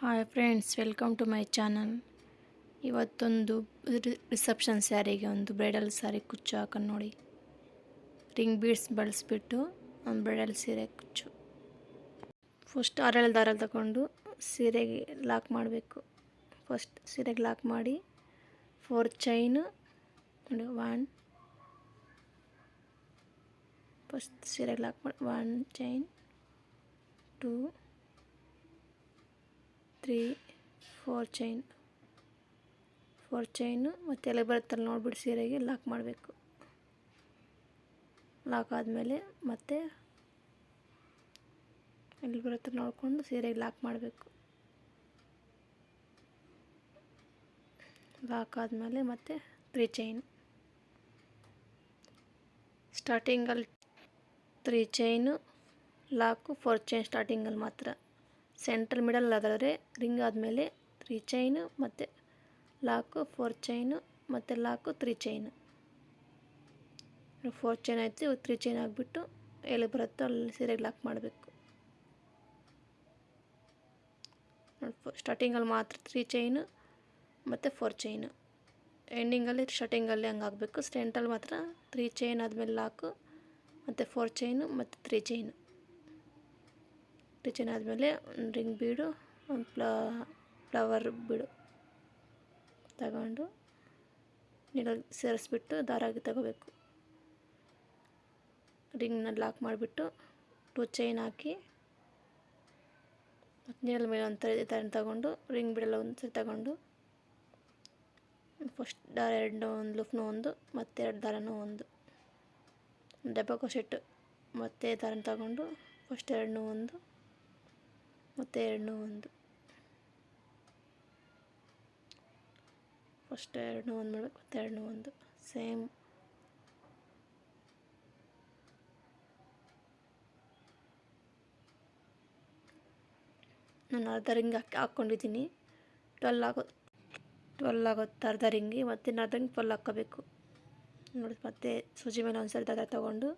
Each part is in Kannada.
Hi friends welcome to my channel ಇವತ್ತೊಂದು ರಿಸೆಪ್ಷನ್ ಸ್ಯಾರಿಗೆ ಒಂದು ಬ್ರೈಡಲ್ ಸ್ಯಾರಿ ಕುಚ್ಚು ಹಾಕೊಂಡು ನೋಡಿ. ರಿಂಗ್ ಬೀಡ್ಸ್ ಬಳಸಿಬಿಟ್ಟು ಒಂದು ಬ್ರೈಡಲ್ ಸೀರೆ ಕುಚ್ಚು. ಫಸ್ಟ್ ಅರಳ್ ದಾರ ತಗೊಂಡು ಸೀರೆಗೆ ಲಾಕ್ ಮಾಡಬೇಕು. ಫಸ್ಟ್ ಸೀರೆಗೆ ಲಾಕ್ ಮಾಡಿ ಫೋರ್ ಚೈನು ನೋಡಿ ಒನ್ ಫಸ್ಟ್ ಸೀರೆಗೆ ಲಾಕ್ ಮಾಡಿ one chain two three, four chain. Four chain ಮತ್ತು ಎಲೆ ಬರುತ್ತಲ್ಲ ನೋಡ್ಬಿಟ್ಟು ಸೀರೆಗೆ ಲಾಕ್ ಮಾಡಬೇಕು. ಲಾಕ್ ಆದಮೇಲೆ ಮತ್ತೆ ಎಲ್ಲಿ ಬರುತ್ತೆ ನೋಡಿಕೊಂಡು ಸೀರೆಗೆ ಲಾಕ್ ಮಾಡಬೇಕು. ಲಾಕ್ ಆದಮೇಲೆ ಮತ್ತೆ ತ್ರೀ ಚೈನ್. ಸ್ಟಾರ್ಟಿಂಗಲ್ಲಿ three chain, lock four chain ಸ್ಟಾರ್ಟಿಂಗಲ್ಲಿ ಮಾತ್ರ. ಸೆಂಟ್ರ್ ಮಿಡಲ್ ಅದಾದರೆ ರಿಂಗ್ ಆದಮೇಲೆ ತ್ರೀ ಚೈನು ಮತ್ತು ಲಾಕು ಫೋರ್ ಚೈನು ಮತ್ತು lock three chain. Four chain ಆಯಿತು ತ್ರೀ ಚೈನ್ ಆಗಿಬಿಟ್ಟು ಎಲ್ಲಿ ಬರುತ್ತೋ ಅಲ್ಲಿ ಸೀರೆಗೆ ಲಾಕ್ ಮಾಡಬೇಕು. ಸ್ಟಾರ್ಟಿಂಗಲ್ಲಿ ಮಾತ್ರ ತ್ರೀ ಚೈನು ಮತ್ತು ಫೋರ್ ಚೈನು. ಎಂಡಿಂಗಲ್ಲಿ ಸ್ಟಾರ್ಟಿಂಗಲ್ಲಿ ಹಂಗೆ ಆಗಬೇಕು. ಸ್ಟೆಂಟಲ್ಲಿ ಮಾತ್ರ ತ್ರೀ ಚೈನ್ ಆದಮೇಲೆ ಲಾಕು ಮತ್ತು ಫೋರ್ ಚೈನು ಮತ್ತು ತ್ರೀ ಚೈನು. ತ್ರೀ ಚೈನ್ ಆದಮೇಲೆ ಒಂದು ರಿಂಗ್ ಬೀಡು ಒಂದು ಫ್ಲಾ ಫ್ಲವರ್ ಬೀಡು ತಗೊಂಡು ನೀರಲ್ಲಿ ಸೇರಿಸ್ಬಿಟ್ಟು ದಾರಾಗಿ ತಗೋಬೇಕು. ರಿಂಗ್ನ ಲಾಕ್ ಮಾಡಿಬಿಟ್ಟು ಟೂ ಚೈನ್ ಹಾಕಿ ಮತ್ತು ನೀರಲ್ಲಿ ಮೇಲೆ ಒಂದು ಥರ ತಗೊಂಡು ರಿಂಗ್ ಬಿಡಲ್ಲ ಒಂದು ಸರಿ ತಗೊಂಡು ಫಸ್ಟ್ ದಾರ ಎರಡು ಒಂದು ಲುಫ್ನು ಒಂದು, ಮತ್ತು ಎರಡು ದಾರನೂ ಒಂದು. ಡಬ್ಬಕ್ಕೋ ಸೆಟ್ಟು ಮತ್ತೆ ದಾರನ ತಗೊಂಡು ಫಸ್ಟ್ ಎರಡನ್ನೂ ಒಂದು. ಮತ್ತು ಎರಡನ್ನೂ ಒಂದು. ಫಸ್ಟ್ ಎರಡನ್ನೂ ಒಂದು ಮಾಡಬೇಕು, ಮತ್ತು ಎರಡನ್ನೂ ಒಂದು. ಸೇಮ್. ನಾನು ಅರ್ಧ ರಿಂಗ್ ಹಾಕಿ ಹಾಕ್ಕೊಂಡಿದ್ದೀನಿ. ಟ್ವೆಲ್ ಆಗೋ, ಟ್ವೆಲ್ ಆಗುತ್ತೆ ಅರ್ಧ ರಿಂಗಿ, ಮತ್ತು ಇನ್ನು ಅರ್ಧ ರಿಂಗ್ ಟ್ವೆಲ್ ಹಾಕ್ಕೋಬೇಕು. ನೋಡಿ, ಮತ್ತೆ ಸೂಜಿ ಮೇಲೆ ಒಂದು ಸರಿ ದಾದ ತೊಗೊಂಡು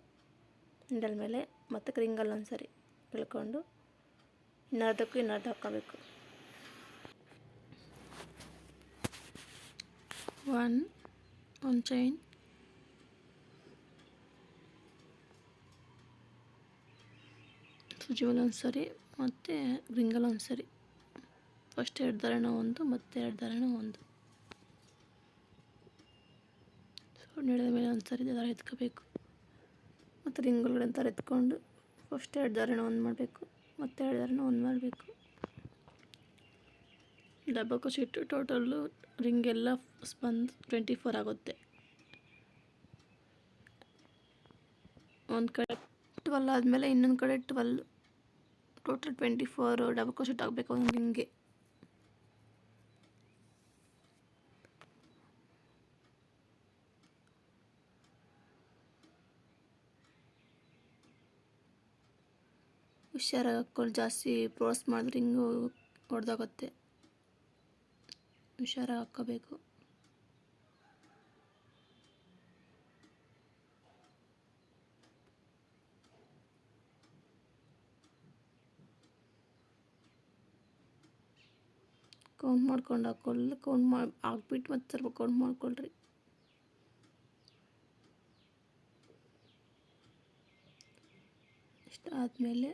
ಹಿಂಡಲ್ ಮೇಲೆ, ಮತ್ತು ರಿಂಗಲ್ಲಿ ಒಂದು ಸರಿ ಇಳ್ಕೊಂಡು ಇನ್ನರ್ಧಕ್ಕೂ ಇನ್ನರ್ಧ ಹಾಕ್ಕೋಬೇಕು. ಒನ್ ಒಂದು ಚೈನ್ ಸುಜಿ ಮೇಲೆ ಒಂದು ಸರಿ ಮತ್ತು ಗ್ರಿಂಗಲ್ ಒಂದು ಸರಿ ಫಸ್ಟ್ ಎರಡು ದಾರಣ ಒಂದು, ಮತ್ತು ಎರಡು ದಾರಣ ಒಂದು. ಸೊ ನೆಡದ ಮೇಲೆ ಒಂದು ಸರಿ ದಾರ ಎತ್ಕೋಬೇಕು. ಮತ್ತು ರಿಂಗ್ ಒಳಗಡೆ ದಾರ ಎತ್ಕೊಂಡು ಫಸ್ಟ್ ಎರಡು ದಾರಣ ಒಂದು ಮಾಡಬೇಕು. ಮತ್ತು ಎರಡು ದಾರಣ ಒಂದು ಮಾಡಬೇಕು. ಡಬ್ಬಕ್ಕೂ ಸಿಟ್ಟು, ಟೋಟಲ್ಲು ರಿಂಗೆಲ್ಲ ಬಂದು ಟ್ವೆಂಟಿ ಫೋರ್ ಆಗುತ್ತೆ. ಒಂದು ಕಡೆ ಟ್ವೆಲ್ ಆದಮೇಲೆ ಇನ್ನೊಂದು ಕಡೆ ಟ್ವೆಲ್, ಟೋಟಲ್ ಟ್ವೆಂಟಿ ಫೋರ್ ಡಬ್ಬಕ್ಕೂ ಶೀಟ್ ಆಗಬೇಕು ಒಂದು ರಿಂಗ್ಗೆ. ಹುಷಾರಾಗಿ ಹಾಕ್ಕೊಂಡು ಜಾಸ್ತಿ ಪ್ರೋಸ್ ಮಾಡಿದ್ರೆ ಹಿಂಗೆ ಹೊಡೆದಾಗುತ್ತೆ. ಹುಷಾರಾಗಿ ಹಾಕ್ಕೋಬೇಕು ಕೌಂಟ್ ಮಾಡ್ಕೊಂಡು ಹಾಕೊಳ್ಳಿ. ಕೌಂಟ್ ಮಾಡಿ ಹಾಕ್ಬಿಟ್ಟು ಮತ್ತೆ ಸ್ವಲ್ಪ ಕೌಂಟ್ ಮಾಡ್ಕೊಳ್ರಿ. ಇಷ್ಟ ಆದಮೇಲೆ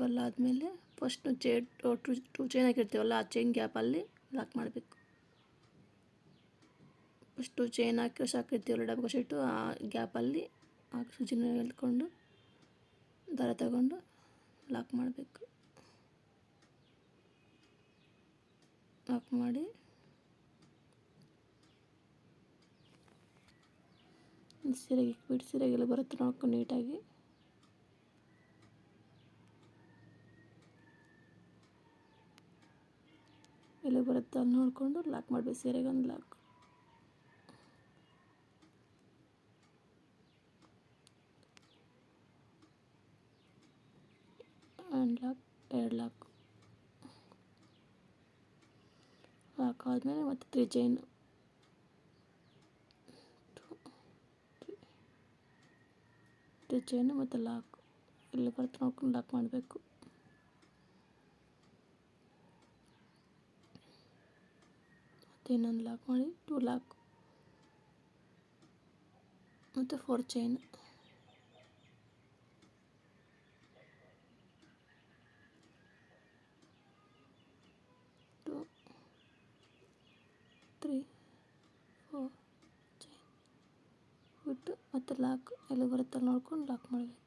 ಟ್ವೆಲ್ ಆದಮೇಲೆ ಫಸ್ಟ್ ಚೇ ಟು ಟು ಚೈನ್ ಹಾಕಿರ್ತೀವಲ್ಲ ಆ ಚೈನ್ ಗ್ಯಾಪಲ್ಲಿ ಲಾಕ್ ಮಾಡಬೇಕು. ಫಸ್ಟು ಚೈನ್ ಹಾಕಿ ಸಾಕಿರ್ತೀವಲ್ಲ ಡಬ್ಬ ಶೀಟು ಆ ಗ್ಯಾಪಲ್ಲಿ ಹಾಕಿ ಸೂಚಿನ ಎಳ್ಕೊಂಡು ದಾರ ತಗೊಂಡು ಲಾಕ್ ಮಾಡಬೇಕು. ಲಾಕ್ ಮಾಡಿ ಸೀರೆಗೆ ಇಕ್ಬಿಟ್ಟು ಸೀರೆಗೆಲ್ಲ ಬರುತ್ತೆ ನೋಡ್ಕೊಂಡು ನೀಟಾಗಿ ಎಲ್ಲಿ ಬರುತ್ತೆ ಅಲ್ಲಿ ನೋಡಿಕೊಂಡು ಲಾಕ್ ಮಾಡಬೇಕು ಸೀರೆಗೆ ಒಂದು ಲಾಕ್ ಒಂದು ಲಾಕ್ ಎರಡು ಲಾಕ್ ಲಾಕ್ ಆದಮೇಲೆ ಮತ್ತು ತ್ರೀ ಚೈನು ತ್ರೀ ಚೈನು ಮತ್ತು ಲಾಕ್ ಎಲ್ಲಿ ಬರುತ್ತೆ ನೋಡ್ಕೊಂಡು ಲಾಕ್ ಮಾಡಬೇಕು. ಮತ್ತು ಇನ್ನೊಂದು ಲಾಕ್ ಮಾಡಿ ಟೂ ಲಾಕ್ ಮತ್ತು four chain two three four chain ಬಿಟ್ಟು ಮತ್ತೆ ಲಾಕ್ ಎಲ್ಲಿ ಬರುತ್ತೆ ನೋಡ್ಕೊಂಡು ಲಾಕ್ ಮಾಡಬೇಕು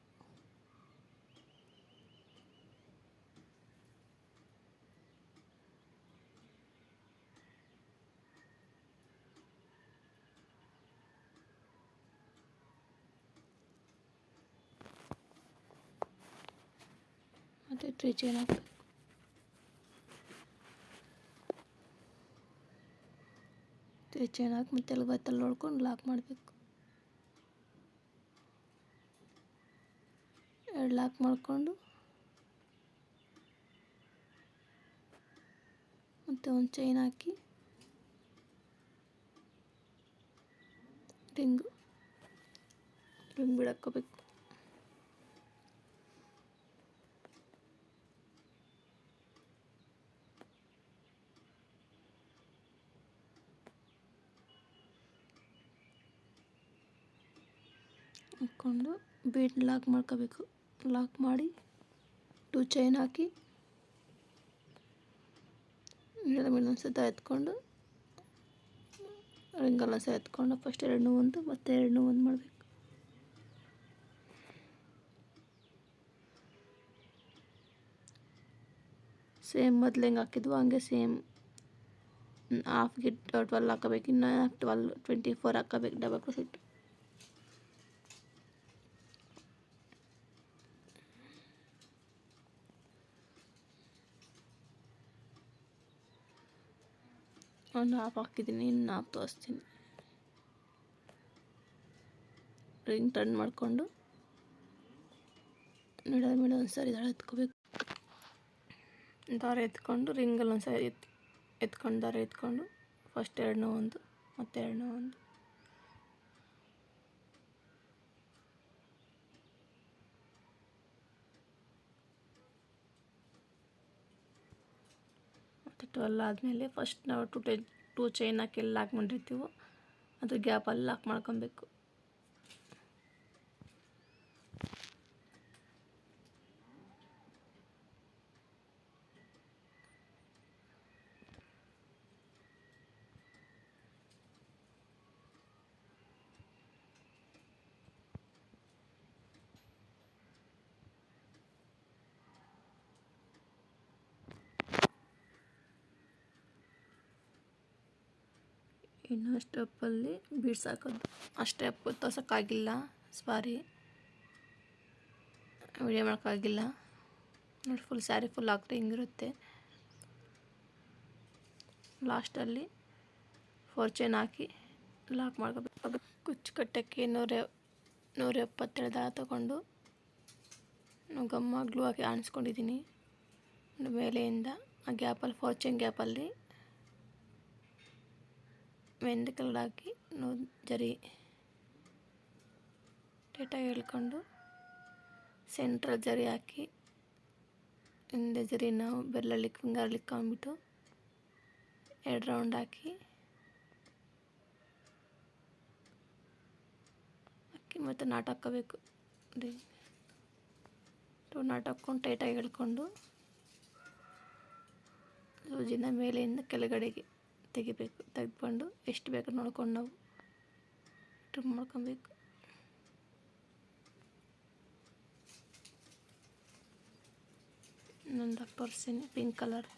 ಮತ್ತು ತ್ರೀ ಚೈನ್ ಹಾಕಬೇಕು ಚೈನ್ ಹಾಕಿ ಮತ್ತೆ ಎಲ್ಲಿ ಬತ್ತಲ್ಲಿ ನೋಡ್ಕೊಂಡು ಲಾಕ್ ಮಾಡಬೇಕು ಎರಡು ಲಾಕ್ ಮಾಡಿಕೊಂಡು ಮತ್ತು ಒಂದು ಚೈನ್ ಹಾಕಿ ರಿಂಗು ರಿಂಗ್ ಬಿಡಾಕೋಬೇಕು ಹಾಕ್ಕೊಂಡು ಬೀಡ್ ಲಾಕ್ ಮಾಡ್ಕೋಬೇಕು. ಲಾಕ್ ಮಾಡಿ ಟು ಚೈನ್ ಹಾಕಿ ಮೇಲೆ ಒಂದು ಸತ ಎತ್ಕೊಂಡು, ರಿಂಗಲ್ಲ ಸಹ ಎತ್ಕೊಂಡು ಫಸ್ಟ್ ಎರಡು ಒಂದು ಮತ್ತೆ ಎರಡು ಒಂದು ಮಾಡಬೇಕು. ಸೇಮ್ ಮೊದಲು ಹೆಂಗೆ ಹಾಕಿದ್ವು ಹಂಗೆ ಸೇಮ್ ಹಾಫ್ಗೆ ಟ್ವೆಲ್ ಹಾಕೋಬೇಕು, ಇನ್ನು ಟ್ವೆಲ್ ಟ್ವೆಂಟಿ ಫೋರ್ ಹಾಕೋಬೇಕು ಡಬಲ್ ಕ್ರೋಸೆಟ್ ಒಂದು ಹಾಫ್ ಹಾಕಿದ್ದೀನಿ ಇನ್ನು ಹಾಫ್ ತೋರಿಸ್ತೀನಿ ರಿಂಗ್ ಟರ್ನ್ ಮಾಡಿಕೊಂಡು ಮಿಡಲ್ ಮಿಡಲ್ ಒಂದು ಸರಿ ದಾರ ಎತ್ಕೋಬೇಕು ದಾರ ಎತ್ಕೊಂಡು ರಿಂಗಲ್ಲಿ ಒಂದು ಸರಿ ಎತ್ ಎತ್ಕೊಂಡು ದಾರ ಎತ್ಕೊಂಡು ಫಸ್ಟ್ ಎರಡನೇ ಒಂದು ಮತ್ತು ಎರಡನೇ ಒಂದು ಮತ್ತು ಟ್ವೆಲ್ ಆದಮೇಲೆ ಫಸ್ಟ್ ನಾವು ಟು ಟೆ ಟು ಚೈನ್ ಹಾಕಿ ಎಲ್ಲಿ ಲಾಕ್ ಮಾಡಿರ್ತೀವೋ ಅದು ಗ್ಯಾಪಲ್ಲಿ ಲಾಕ್ ಮಾಡ್ಕೊಬೇಕು. ಇನ್ನೂ ಸ್ಟೆಪ್ಪಲ್ಲಿ ಬೀಡ್ಸ್ ಹಾಕೋದು ಆ ಸ್ಟೆಪ್ ತೋರ್ಸೋಕ್ಕಾಗಿಲ್ಲ. ಸಾರಿ ವಿಡಿಯೋ ಮಾಡೋಕ್ಕಾಗಿಲ್ಲ. ನೋಡಿ ಫುಲ್ ಸ್ಯಾರಿ ಫುಲ್ ಹಾಕ್ರೆ ಹಿಂಗಿರುತ್ತೆ. ಲಾಸ್ಟಲ್ಲಿ ಫೋರ್ ಚೈನ್ ಹಾಕಿ ಲಾಕ್ ಮಾಡ್ಕೋಬೇಕು. ಕುಚ್ಚು ಕಟ್ಟಕ್ಕೆ ನೂರ ನೂರ ಎಪ್ಪತ್ತೆರಡು ದಾರ ತಗೊಂಡು ಗಮ್ಮ ಗ್ಲೂ ಹಾಕಿ ಆಣಿಸ್ಕೊಂಡಿದ್ದೀನಿ. ಮೇಲೆಯಿಂದ ಆ ಗ್ಯಾಪಲ್ಲಿ ಫೋರ್ ಚೈನ್ ಗ್ಯಾಪಲ್ಲಿ ಮೆಂದ ಕಲ್ಲರ್ ಹಾಕಿ ನೂ ಜರಿ ಟೇಟಾಗಿ ಹೇಳ್ಕೊಂಡು ಸೆಂಟ್ರಲ್ ಜರಿ ಹಾಕಿ ಹಿಂದೆ ಜರಿ ನಾವು ಬೆರಳಲ್ಲಿಕ್ಕೆ ಫಿಂಗರ್ಲಿಕ್ಕೆ ಅಂದ್ಬಿಟ್ಟು ಎರಡು ರೌಂಡ್ ಹಾಕಿ ಹಾಕಿ ಮತ್ತು ನಾಟ್ ಹಾಕೋಬೇಕು. ನಾಟ್ ಹಾಕ್ಕೊಂಡು ಟೈಟಾಗಿ ಹೇಳ್ಕೊಂಡು ಸೂಜಿನ ಮೇಲೆಯಿಂದ ಕೆಳಗಡೆಗೆ ತೆಗಿಬೇಕು, ತೆಗೆದುಕೊಂಡು ಎಷ್ಟು ಬೇಕು ನೋಡ್ಕೊಂಡು ನಾವು ಟ್ರಿಮ್ ಮಾಡ್ಕೊಬೇಕು. ಇನ್ನೊಂದು ತೋರಿಸ್ತೀನಿ ಪಿಂಕ್ ಕಲರ್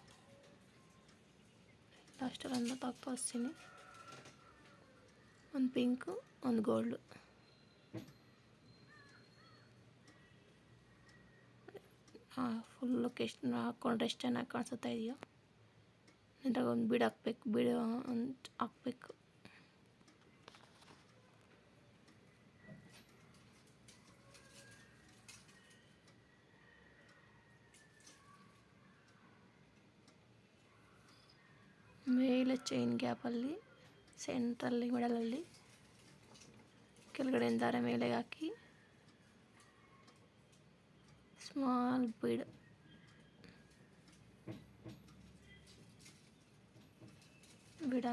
ಲಾಸ್ಟಲ್ಲಿ ಹಾಕಿ ತೋರಿಸ್ತೀನಿ. ಒಂದು ಪಿಂಕು ಒಂದು ಗೋಲ್ಡು ಫುಲ್ಲು ಫುಲ್ ಲೊಕೇಶನ್ ಹಾಕ್ಕೊಂಡ್ರೆ ಎಷ್ಟು ಚೆನ್ನಾಗಿ ಕಾಣಿಸುತ್ತಾ ಇದೆಯೋ. ಇದ್ರಾಗ ಒಂದು ಬೀಡ್ ಹಾಕ್ಬೇಕು, ಬೀಡ್, ಒಂದು ಹಾಕ್ಬೇಕು. ಮೇಲೆ ಚೈನ್ ಗ್ಯಾಪಲ್ಲಿ ಸೆಂಟ್ರಲ್ಲಿ ಮಿಡಲಲ್ಲಿ ಕೆಳಗಡೆಯಿಂದ ದಾರ ಮೇಲೆ ಹಾಕಿ ಸ್ಮಾಲ್ ಬೀಡ್. ಬೀಡ್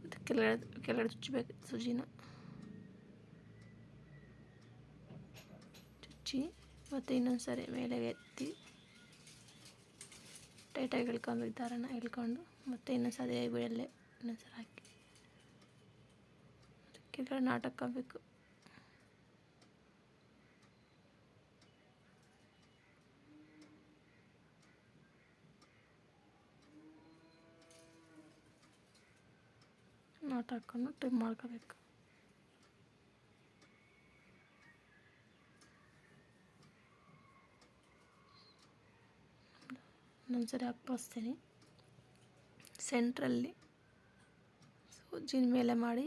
ಮತ್ತು ಕೆಳಗಡೆ ಕೆಳಗಡೆ ಚುಚ್ಚಬೇಕು ಸುಜಿನ. ಚುಚ್ಚಿ ಮತ್ತು ಇನ್ನೊಂದು ಸರಿ ಮೇಲೆ ಎತ್ತಿ ಟೈಟಾಗಿ ಇಳ್ಕೊಬೇಕು ದಾರನ ಇಳ್ಕೊಂಡು, ಮತ್ತೆ ಇನ್ನೊಂದು ಸರಿ ಬೀಳಲ್ಲೇ ಇನ್ನೊಂದು ಸರಿ ಹಾಕಿ ಕೆಳಗಡೆ ನಾಟಕಬೇಕು ನಾಟ್ ಹಾಕ್ಕೊಂಡು ಟ್ರಿಮ್ ಮಾಡ್ಕೋಬೇಕು. ಇನ್ನೊಂದ್ಸರಿ ತೋರಿಸ್ತೀನಿ ಸೆಂಟ್ರಲ್ಲಿ ಸೂಜಿನ ಮೇಲೆ ಮಾಡಿ.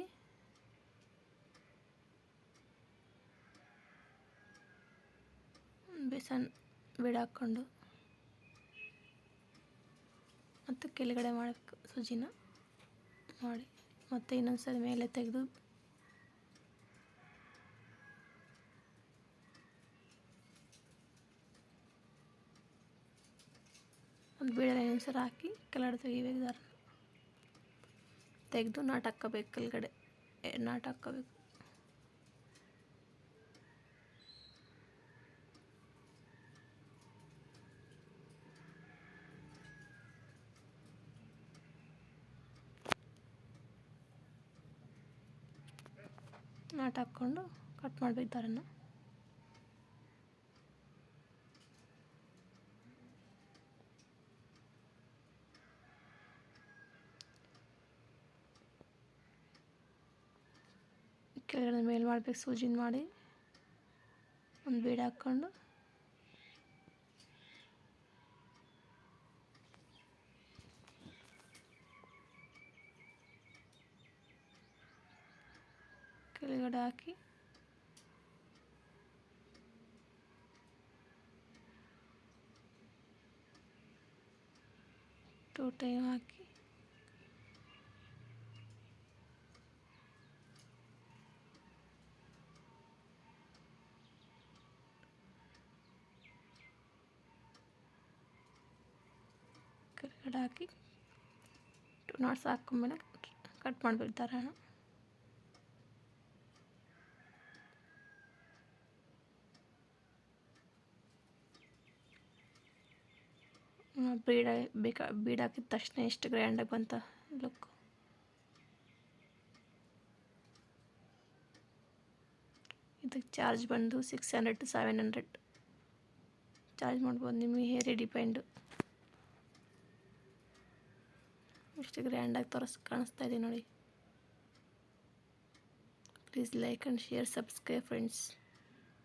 ಬೇಸನ್ ಬಿಡ ಮತ್ತು ಕೆಳಗಡೆ ಮಾಡಬೇಕು ಸೂಜಿನ. ಮಾಡಿ. ಮತ್ತು ಇನ್ನೊಂದ್ಸರಿ ಮೇಲೆ ತೆಗೆದು. ಒಂದು ಬೀಳಲ್ಲಿ ಇನ್ನೊಂದ್ಸರಿ ಹಾಕಿ ಕೆಳಗಡೆ ತೆಗಿಬೇಕು ದಾರ ತೆಗೆದು ನಾಟ್ ಕೆಳಗಡೆ. ನಾಟ್ ನಾಟ್ ಹಾಕ್ಕೊಂಡು ಕಟ್ ಮಾಡ್ಬೇಕು ದಾರನ್ನು ಕೆಳಗಡೆ ಮೇಲೆ ಮಾಡಬೇಕು ಸೂಜಿನ ಮಾಡಿ. ಒಂದು ಬೀಡ ಹಾಕ್ಕೊಂಡು ಕೆಳಗಡೆ ಹಾಕಿ ಟೂ ಟೈಮ್ ಹಾಕಿ ಕೆಳಗಡೆ ಹಾಕಿ ಟು ನಾಟ್ಸ್ ಹಾಕೊಂಡ್ಮೇಲೆ ಕಟ್ ಮಾಡಬೇಕು ದಾರನ ಬೀಡ ಬೇಕಾ ಬೀಡ್ ಹಾಕಿದ ತಕ್ಷಣ ಎಷ್ಟು ಗ್ರ್ಯಾಂಡಾಗಿ ಬಂತ ಲುಕ್ ಇದಕ್ಕೆ ಚಾರ್ಜ್ ಬಂದು six hundred to seven hundred charge ಮಾಡ್ಬೋದು ನಿಮ್ಮ ಹೇರಿ ಡಿಪೆಂಡು ಎಷ್ಟು ಗ್ರ್ಯಾಂಡಾಗಿ ತೋರಿಸ್, ಕಾಣಿಸ್ತಾ ಇದೆ ನೋಡಿ. Please like and share subscribe friends